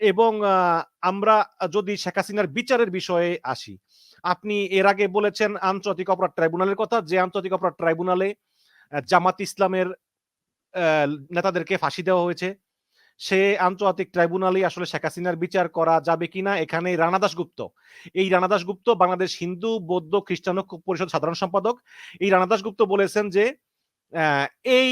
এবং আমরা যদি শেখ হাসিনার বিচারের বিষয়ে আসি, আপনি এর আগে বলেছেন আন্তর্জাতিক অপরাধ ট্রাইব্যুনালের কথা, যে আন্তর্জাতিক অপরাধ ট্রাইব্যুনালে জামাত ইসলামের নেতাদেরকে ফাঁসি দেওয়া হয়েছে। সে আন্তর্জাতিক ট্রাইব্যুনালে আসলে শেখ হাসিনার বিচার করা যাবে কিনা এখানে রানা দাশগুপ্ত। এই রানা দাশগুপ্ত বাংলাদেশ হিন্দু, বৌদ্ধ, খ্রিস্টান পরিষদ সাধারণ সম্পাদক। এই রানা দাশগুপ্ত বলেছেন যে এই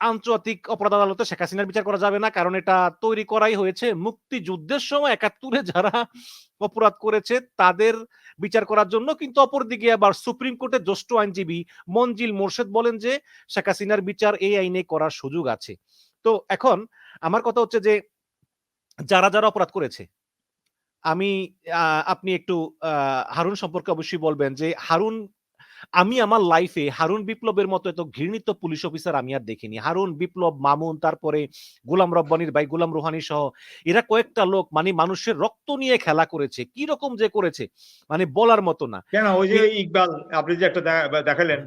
আন্তর্জাতিক অপরাধ আদালতে শেখ হাসিনার বিচার করা যাবে না, কারণ এটা তৈরি করাই হয়েছে মুক্তিযুদ্ধের সময়। একাত্তরে যারা অপরাধ করেছে, তাদের বিচার করার জন্য কিন্তু অপরদিকে আবার সুপ্রিম কোর্টের জ্যেষ্ঠ আইনজীবী মঞ্জিল মোর্শেদ বলেন যে, শেখ হাসিনার বিচার এই আইনে করার সুযোগ আছে। তো এখন আমার কথা হচ্ছে যে, যারা যারা অপরাধ করেছে, আমি আপনি একটু হারুন সম্পর্কে অবশ্যই বলবেন যে, হারুন আমি আমার লাইফে হারুন বিপ্লবের মতো এত ঘৃণিত পুলিশ অফিসার আমি আর দেখিনি। হারুন বিপ্লব মামুন তারপরে গোলাম রব্বানির ভাই গোলাম রোহানি সহ এরা কয়েকটা লোক মানে মানুষের রক্ত নিয়ে খেলা করেছে। কি রকম যে করেছে? মানে বলার মতো না। কেন? ওই যে ইকবাল আপনি যে একটা দেখালেন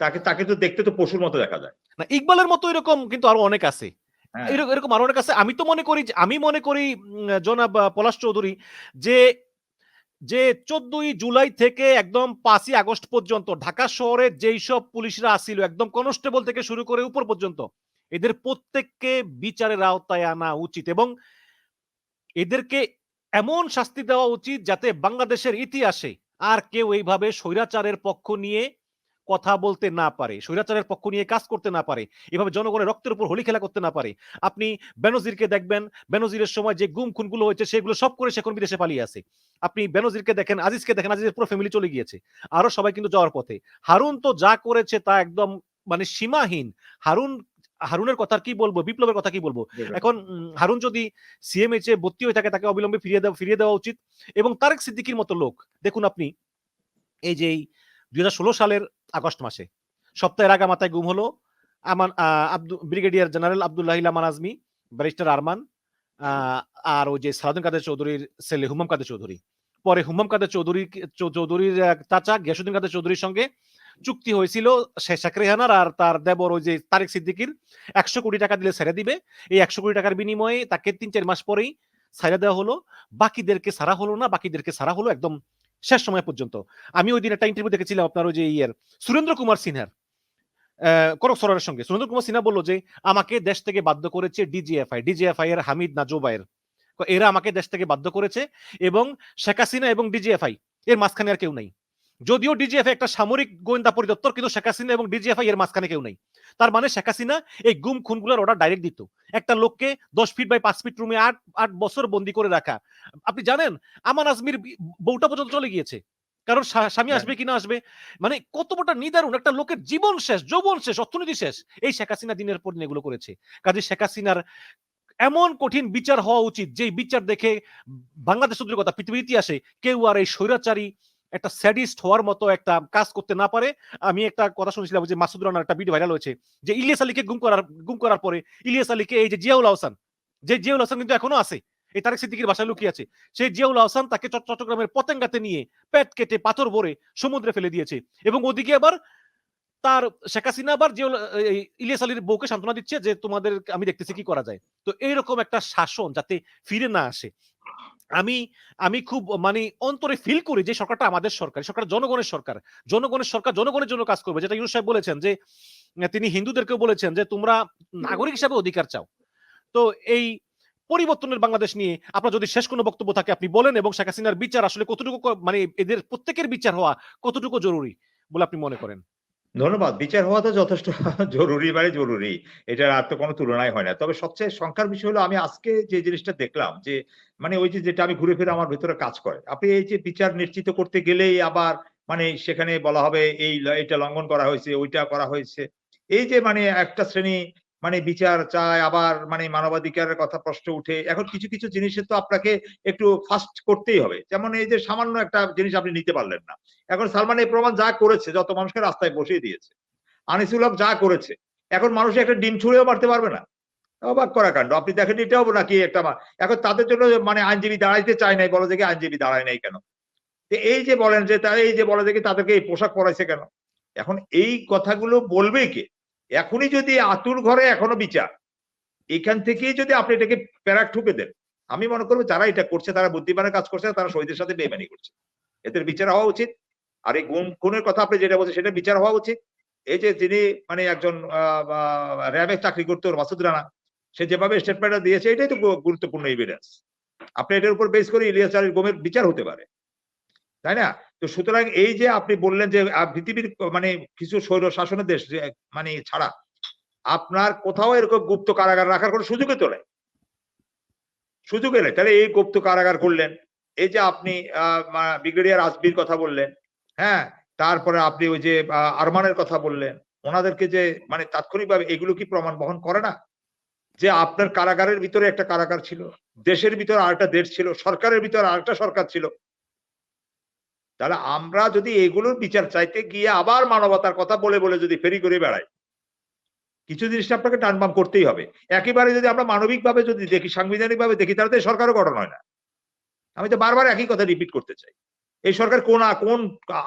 তাকে তাকে তো দেখতে তো পশুর মতো দেখা যায়। না ইকবালের মতো এরকম কিন্তু আরও অনেক আছে। হ্যাঁ। এরকম আরও অনেক আছে। আমি তো মনে করি আমি মনে করি জনাব পলাশ চৌধুরী যে যে চোদ্দই জুলাই থেকে একদম পাঁচই আগস্ট পর্যন্ত ঢাকা শহরে যেই সব পুলিশরা আসিল, একদম কনস্টেবল থেকে শুরু করে উপর পর্যন্ত, এদের প্রত্যেককে বিচারের আওতায় আনা উচিত এবং এদেরকে এমন শাস্তি দেওয়া উচিত যাতে বাংলাদেশের ইতিহাসে আর কেউ এইভাবে স্বৈরাচারের পক্ষ নিয়ে কথা বলতে না পারে স্বৈরাচারের পক্ষ নিয়ে কাজ করতে না পারে এভাবে জনগণের রক্তের উপর হোলি খেলা করতে না পারে। আপনি বেনজিরকে দেখবেন বেনজিরের সময় যে গুম খুনগুলো হয়েছে সেগুলো সব করে সে এখন বিদেশে পালিয়ে আছে। আপনি বেনজিরকে দেখেন আজিজকে দেখেন আজিজের পুরো ফ্যামিলি চলে গিয়েছে। আরও সবাই কিন্তু যাওয়ার পথে। হারুন তো যা করেছে তা একদম মানে সীমাহীন। হারুন হারুনের কথা কি বলব বিপ্লবের কথা কি বলব? এখন হারুন যদি সিএমএইচ এ ভর্তি হয়ে থাকে তাকে অবিলম্বে ফিরিয়ে দেওয়া ফিরিয়ে দেওয়া উচিত। এবং তারেক সিদ্দিকির মতো লোক দেখুন আপনি এই যে দু হাজার ষোলো সালের আগস্ট মাসে। সপ্তাহের আগা মাথায় গুম হলো। আমান আহ, আব্দু brigadier general Abdullah Ilaman Azmi barrister Arman আর ওই যে সালাউদ্দিন কাদের চৌধুরীর ছেলে হুমাম কাদের চৌধুরী। পরে হুমাম কাদের চৌধুরী চৌধুরীর চাচা গিয়াসুদ্দিন কাদের চৌধুরীর সঙ্গে চুক্তি হয়েছিল শেখ রেহানার আর তার দেবর ওই যে তারেক সিদ্দিকির। একশো কোটি টাকা দিলে ছেড়ে দিবে। এই একশো কোটি টাকার বিনিময়ে তাকে তিন চার মাস পরেই ছাইড়া দেওয়া হলো। বাকিদেরকে সারা হলো না বাকিদেরকে সারা হলো একদম শেষ সময় পর্যন্ত। আমি ওই দিন একটা ইন্টারভিউ দেখেছিলাম আপনার ওই যে ইয়ের, সুরেন্দ্র কুমার সিনহার। করক সরারের সঙ্গে। সুরেন্দ্র কুমার সিনহা বলল যে, আমাকে দেশ থেকে বাধ্য করেছে ডিজিএফআই ডিজিএফআই এর হামিদ নাজোবায়ের এরা আমাকে দেশ থেকে বাধ্য করেছে এবং শেখ হাসিনা এবং ডিজিএফআই এর মাঝখানে আর কেউ নাই। যদিও ডিজিএফআই একটা সামরিক গোয়েন্দা পরিদপ্তর, কিন্তু শেখ হাসিনা এবং ডিজিএফআই এর মাঝখানে কেউ নাই। তার মানে শেখ হাসিনা এই গুম খুনগুলোর অর্ডার ডাইরেক্ট দিত। একটা লোককে দশ ফিট বাই পাঁচ ফিট রুমে আট আট বছর বন্দি করে রাখা। আপনি জানেন আমান আজমির বউটা পর্যন্ত চলে গিয়েছে। কারণ স্বামী হ্যাঁ। আসবে কিনা আসবে? মানে কত বড় নিদারুণ একটা লোকের জীবন শেষ যৌবন শেষ অর্থনীতি শেষ। এই শেখ হাসিনা দিনের পর দিন এগুলো করেছে। কাজে শেখ হাসিনার এমন কঠিন বিচার হওয়া উচিত যে বিচার দেখে বাংলাদেশ কথা পৃথিবীর ইতিহাসে কেউ আর এই স্বৈরাচারী একটা স্যাডিস্ট হওয়ার মতো একটা কাজ করতে না পারে। আমি একটা কথা শুনেছিলাম যে মাসুদ রানার একটা ভিডিও ভাইরাল হয়েছে যে ইলিয়াস আলীকে গুম করার গুম করার পরে ইলিয়াস আলীকে এই যে জিয়াউল আহসান, যে জিয়াউল আহসান কিন্তু এখনও আছে, এই তারেক সিদ্দিকির বাসায় লুকিয়ে আছে, সেই জিয়াউল আহসান তাকে চট্টগ্রামের পতেঙ্গাতে নিয়ে পেট কেটে পাথর ভরে সমুদ্রে ফেলে দিয়েছে এবং ওদিকে আবার তার শেখ হাসিনা আবার এই ইলিয়াস আলীর বউকে সান্ত্বনা দিচ্ছে যে তোমাদের, আমি দেখতেছি কি করা যায়। তো এইরকম একটা শাসন যাতে ফিরে না আসে। আমি আমি খুব মানে অন্তরে ফিল করি যে সরকারটা আমাদের সরকার সরকার জনগণের সরকার। জনগণের সরকার জনগণের জন্য কাজ করবে। যেটা ইউনুস সাহেব বলেছেন যে তিনি হিন্দুদেরকেও বলেছেন যে তোমরা নাগরিক হিসাবে অধিকার চাও। তো এই পরিবর্তনের বাংলাদেশ নিয়ে আপনার যদি শেষ কোনো বক্তব্য থাকে আপনি বলেন এবং শেখ হাসিনার বিচার আসলে কতটুকু মানে এদের প্রত্যেকের বিচার হওয়া কতটুকু জরুরি বলে আপনি মনে করেন? ধন্যবাদ। বিচার হওয়া তো যথেষ্ট জরুরি মানে জরুরি। এটার আর তো কোনো তুলনায় হয় না। তবে সবচেয়ে সংখ্যার বিষয় হলো, আমি আজকে যে জিনিসটা দেখলাম যে মানে ওই যে যেটা আমি ঘুরে ফিরে আমার ভিতরে কাজ করে, আপনি এই যে বিচার নিশ্চিত করতে গেলেই আবার মানে সেখানে বলা হবে এই এটা লঙ্ঘন করা হয়েছে, ওইটা করা হয়েছে, এই যে মানে একটা শ্রেণি মানে বিচার চায়, আবার মানে মানবাধিকারের কথা প্রশ্ন উঠে। এখন কিছু কিছু জিনিসের তো আপনাকে একটু ফাস্ট করতেই হবে। যেমন এই যে সামান্য একটা জিনিস আপনি নিতে পারলেন না। এখন সালমান এই প্রমাণ যা করেছে, যত মানুষকে রাস্তায় বসিয়ে দিয়েছে, আনিসুল হক যা করেছে, এখন মানুষ একটা ডিম ছুঁড়েও মারতে পারবে না। অবাক করা কাণ্ড। আপনি দেখেন এটাও নাকি একটা এখন তাদের জন্য মানে আইনজীবী দাঁড়াইতে চায় নাই, বলে দেখে আইনজীবী দাঁড়ায় নাই কেন? এই যে বলেন যে তারা এই যে বলে দেখি তাদেরকে এই পোশাক পরাইছে কেন? এখন এই কথাগুলো বলবে কে? এখনই যদি আতুর ঘরে এখনও বিচার, এখান থেকেই যদি আপনি এটাকে প্যারাক ঠুকে দেন, আমি মনে করব যারা এটা করছে, তারা বুদ্ধিমানের কাজ করছে, তারা শহীদের সাথে বেমানি করছে। এদের বিচার হওয়া উচিত। আর এই গুম খুনের কথা আপনি যেটা বলছেন, সেটা বিচার হওয়া উচিত। এই যে যিনি মানে একজন র্যাবে চাকরি করতো, মাসুদ রানা, সে যেভাবে স্টেটমেন্টটা দিয়েছে, এটাই তো গুরুত্বপূর্ণ এভিডেন্স আপনি এটার উপর বেস করে ইলিয়াস আলীর গোমের বিচার হতে পারে। তাই না? তো সুতরাং এই যে আপনি বললেন যে পৃথিবীর মানে কিছু স্বৈর শাসনের দেশ মানে ছাড়া, আপনার কোথাও এরকম গুপ্ত কারাগার রাখার কোনো সুযোগই তো নেই। সুযোগ এলে তাহলে এই গুপ্ত কারাগার করলেন, এই যে আপনি ব্রিগেডিয়ার আজবির কথা বললেন হ্যাঁ তারপরে আপনি ওই যে আরমানের কথা বললেন, ওনাদেরকে যে মানে তাৎক্ষণিকভাবে এগুলো কি প্রমাণ বহন করে না? যে আপনার কারাগারের ভিতরে একটা কারাগার ছিল, দেশের ভিতরে আরেকটা দেশ ছিল, সরকারের ভিতরে আরেকটা সরকার ছিল তাহলে আমরা যদি এগুলোর বিচার চাইতে গিয়ে আবার মানবতার কথা বলে বলে যদি ফেরি করে বেড়াই, কিছু জিনিসটা আপনাকে টানবাম করতেই হবে। একেবারে যদি আমরা মানবিকভাবে যদি দেখি সাংবিধানিক ভাবে দেখি, তাহলে তো সরকারও গঠন হয় না। আমি তো বারবার একই কথা রিপিট করতে চাই। এই সরকার কোন কোন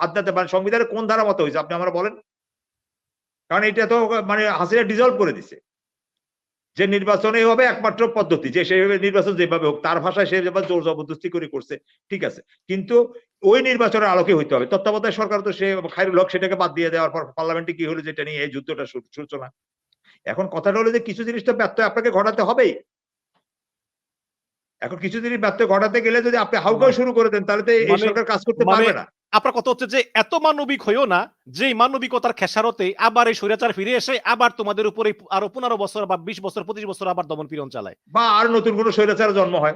আদালতে মানে সংবিধানের কোন ধারা মতো হয়েছে, আপনি আমরা বলেন? কারণ এটা তো মানে হাসিনা ডিজলভ করে দিছে। যে নির্বাচনে হবে একমাত্র পদ্ধতি যে সেভাবে নির্বাচন যেভাবে হোক তার ভাষায় সে যেভাবে জোর জবরদস্তি করে করছে ঠিক আছে। কিন্তু ওই নির্বাচনের আলোকে হইতে হবে। তত্ত্বাবধায়ক সরকার তো সে খাইরুল হক সেটাকে বাদ দিয়ে দেওয়ার পর পার্লামেন্টে কি হলো যেটা নিয়ে এই যুদ্ধটা সূচনা। এখন কথাটা হলো যে কিছু জিনিসটা ব্যর্থ আপনাকে ঘটাতে হবেই। এখন কিছু জিনিস ব্যর্থ ঘটাতে গেলে যদি আপনি হাউকাও শুরু করে দেন তাহলে তো এই মানে- সরকার কাজ করতে মানে পারবে না। আপনার কথা হচ্ছে যে এত মানবিক হইও না যে মানবিকতার খেসারতে আবার এই স্বৈরাচার ফিরে এসে আবার তোমাদের উপরে আরও পনেরো বছর বা বিশ বছর পঁচিশ বছর আবার দমন পীড়ন চালায়। বা আর নতুন কোনো স্বৈরাচার জন্ম হয়।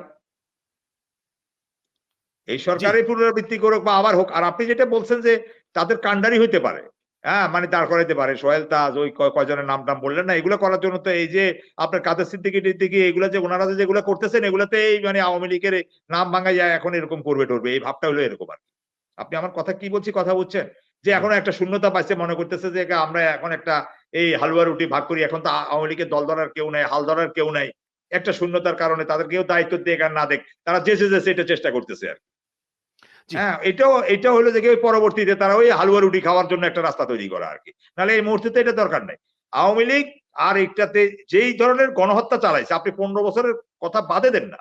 এই সরকারের পুনরাবৃত্তি করুক বা আবার হোক আর আপনি যেটা বলছেন যে তাদের কান্ডারি হইতে পারে হ্যাঁ মানে দাঁড় করাইতে পারে সোহেল তাজ ওই কয়- কয়জনের নাম টাম বললেন না এগুলো করার জন্য তো এই যে আপনার কাদের সিদ্দিকি টিদ্দিকি এগুলো যে ওনারা যেগুলো করতেছেন এগুলোতে এই মানে আওয়ামী লীগের নাম ভাঙা যায় এখন এরকম করবে টরবে এই ভাবটা হলো এরকম আর কি। আপনি আমার কথা কি বলছি কথা বুঝছেন? যে এখন একটা শূন্যতা পাইছে মনে করতেছে যে আমরা এখন একটা এই হালুয়া রুটি ভাগ করি এখন তো আওয়ামী লীগের দল ধরার কেউ নাই হাল ধরার কেউ নাই। একটা শূন্যতার কারণে তাদের কেউ দায়িত্ব দেখ আর না দেখ তারা যে এটা চেষ্টা করতেছে আর হ্যাঁ এটাও এটা হলো যে ওই পরবর্তীতে তারা ওই হালুয়া রুটি খাওয়ার জন্য একটা রাস্তা তৈরি করা আর কি। নাহলে এই মুহূর্তে তো এটা দরকার নাই। আওয়ামী লীগ আর এটাতে যেই ধরনের গণহত্যা চালাইছে আপনি পনেরো বছরের কথা বাদে দেন না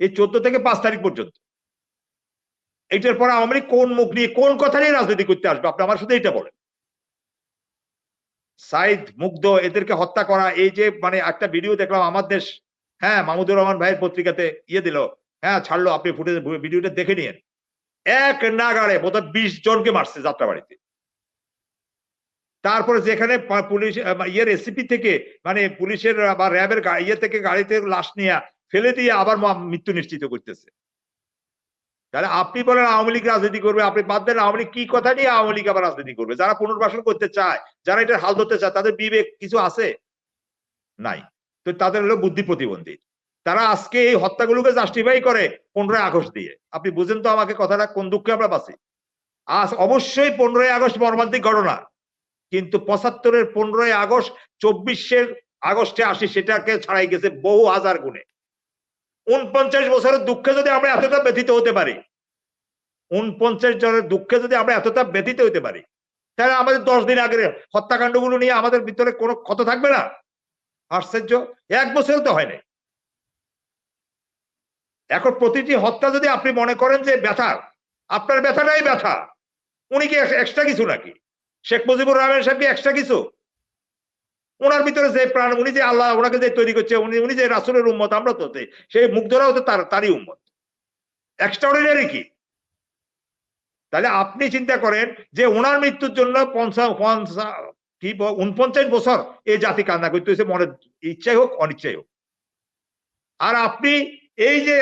এই চোদ্দ থেকে পাঁচ তারিখ পর্যন্ত। এইটার পর আওয়ামী লীগ কোন মুখ নিয়ে কোন কথা নিয়ে রাজনীতি করতে আসবে? আপনি আমার শুধু এটা বলেন। সাইদ মুগ্ধ, এদেরকে হত্যা করা, এই যে মানে একটা ভিডিও দেখলাম আমার দেশ হ্যাঁ মাহমুদুর রহমান ভাইয়ের পত্রিকাতে ইয়ে দিল হ্যাঁ ছাড়লো, আপনি ফুটে ভিডিওটা দেখে নিয়েন। এক নাগাড়ে বোধহয় বিশ জনকে মারছে যাত্রাবাড়িতে। তারপরে যেখানে পুলিশ ইয়ের এসিপি থেকে মানে পুলিশের বা র্যাবের ইয়ে থেকে গাড়িতে লাশ নিয়ে ফেলে দিয়ে আবার মৃত্যু নিশ্চিত করতেছে। তাহলে আপনি বলেন আওয়ামী লীগ রাজনীতি করবে, আপনি বাদ দেন আওয়ামী লীগ কি কথা নিয়ে আওয়ামী লীগ আবার রাজনীতি করবে? যারা পুনর্বাসন করতে চায়, যারা এটার হাল ধরতে চায়, তাদের বিবেক কিছু আছে? নাই। তো তাদের হলো বুদ্ধি প্রতিবন্ধী। তারা আজকে এই হত্যাগুলোকে জাস্টিফাই করে পনেরোই আগস্ট দিয়ে। আপনি বুঝেন তো আমাকে কথাটা, কোন দুঃখে আমরা বাঁচি? আজ অবশ্যই পনেরোই আগস্ট মর্মান্তিক ঘটনা। কিন্তু পঁচাত্তরের পনেরোই আগস্ট, চব্বিশের আগস্টে আসি, সেটাকে ছাড়াই গেছে বহু হাজার গুণে। উনপঞ্চাশ বছরের দুঃখে যদি আমরা এতটা ব্যথিত হতে পারি উনপঞ্চাশ জনের দুঃখে যদি আমরা এতটা ব্যথিত হতে পারি, তাহলে আমাদের দশ দিন আগের হত্যাকাণ্ডগুলো নিয়ে আমাদের ভিতরে কোনো ক্ষত থাকবে না? আশ্চর্য। এক বছরও তো হয় নাই এখন প্রতিটি হত্যা যদি আপনি মনে করেন যে ব্যথা, আপনার ব্যথাটাই ব্যথা, উনি কি এক্সট্রা কিছু নাকি? শেখ মুজিবুর রহমান সাহেব কি এক্সট্রা কিছু? ওনার ভিতরে যে প্রাণ, উনি যে আল্লাহ ওনাকে যে তৈরি করছে, উনি উনি যে রাসুলের উম্মত, আমরা তো সেই মুগ্ধরাও তো তার, তারই উম্মত। এক্সট্রাঅর্ডিনারি কি? তাহলে আপনি চিন্তা করেন যে ওনার মৃত্যুর জন্য উনপঞ্চাশ বছর এই জাতি কান্না করতে হয়েছে, মনে ইচ্ছাই হোক, অনিচ্ছাই হোক। আর আপনি এই যে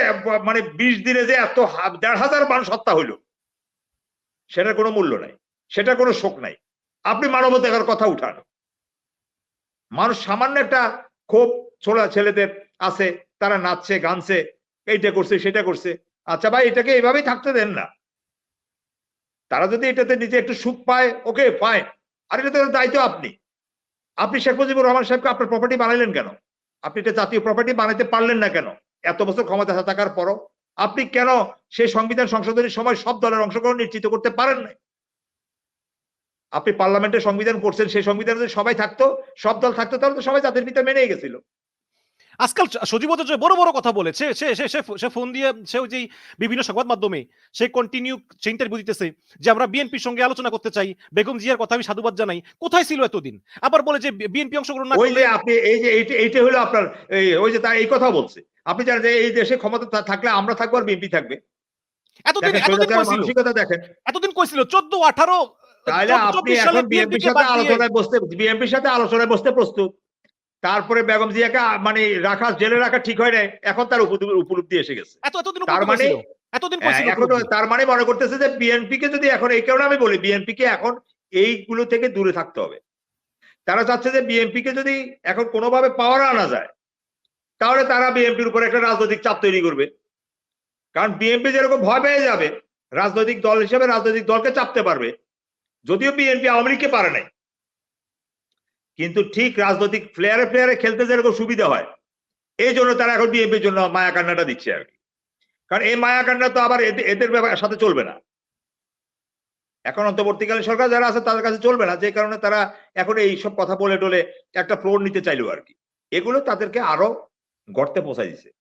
মানে বিশ দিনে যে এত দেড় হাজার মানুষ হত্যা হইল, সেটার কোনো মূল্য নাই সেটা কোনো শোক নাই। আপনি মানবতার কথা উঠান। মানুষ সামান্য একটা ক্ষোভ ছোড়া ছেলেদের আছে, তারা নাচছে, গানছে, এইটা করছে, সেটা করছে। আচ্ছা ভাই, এটাকে এইভাবেই থাকতে দেন না। তারা যদি এটাতে নিজে একটু সুখ পায়, ওকে ফাইন আর এটা তো দায়িত্ব আপনি। আপনি শেখ মুজিবুর রহমান সাহেবকে আপনার প্রপার্টি বানাইলেন কেন? আপনি এটা জাতীয় প্রপার্টি বানাইতে পারলেন না কেন? এত বছর ক্ষমতা থাকার পরও। আপনি কেন সেই সংবিধান সংশোধনের সময় সব দলের অংশগ্রহণ নিশ্চিত করতে পারেন নাই? আপনি পার্লামেন্টে সংবিধান করছেন সেই সংবিধানে যদি সবাই থাকতো সব দল থাকতো তাহলে তো সবাই জাতির পিতা মেনেই গেছিল। আজকাল সজীব যে বড় বড় কথা বলেছে সে সে সে ফোন দিয়ে সে ওই যে বিভিন্ন সংবাদ মাধ্যমে সে কন্টিনিউ সে ইন্টারভিউ দিতেছে যে আমরা বিএনপির সঙ্গে আলোচনা করতে চাই বেগম জিয়ার কথা আমি সাধুবাদ জানাই কোথায় ছিল এতদিন? আবার বলে যে বিএনপি অংশগ্রহণ না ওই যে আপনি এই যে এইটা হলো আপনার এই ওই যে তার এই কথা বলছে। আপনি জানেন যে এই দেশে ক্ষমতা থাকলে আমরা থাকব আর বিএনপি থাকবে। এতদিন এতদিন কইছিল এতদিন কইছিল চোদ্দ আঠারো তাহলে আপনি এখন বিএনপির সাথে আলোচনায় বসতে বিএনপির সাথে আলোচনায় বসতে প্রস্তুত। তারপরে বেগম জিয়াকে মানে রাখা জেলে রাখা ঠিক হয় নাই। এখন তার উপলব্ধি- এসে গেছে। তার মানে এতদিন হ্যাঁ। তার মানে মনে করতেছে যে বিএনপি কে যদি এখন এই কারণে আমি বলি বিএনপি কে এখন এইগুলো থেকে দূরে থাকতে হবে। তারা চাচ্ছে যে বিএনপি কে যদি এখন কোনোভাবে পাওয়ার আনা যায় তাহলে তারা বিএনপির উপর একটা রাজনৈতিক চাপ তৈরি করবে। কারণ বিএনপি যেরকম ভয় পেয়ে যাবে রাজনৈতিক দল হিসেবে রাজনৈতিক দলকে চাপতে পারবে। যদিও বিএনপি আওয়ামী লীগকে পারে নাই। কিন্তু ঠিক রাজনৈতিক প্লেয়ারে প্লেয়ারে খেলতে যেরকম সুবিধা হয়, এই জন্য তারা এখন বিএনপির জন্য মায়া কান্নাটা দিচ্ছে আর কি। কারণ এই মায়া কান্না তো আবার এদের- ব্যাপার সাথে চলবে না। এখন অন্তর্বর্তীকালীন সরকার যারা আছে তাদের কাছে চলবে না, যে কারণে তারা এখন এই সব কথা বলে টলে একটা ফ্লোর নিতে চাইলো আর কি। এগুলো তাদেরকে আরও গর্তে পৌঁছাই দিছে।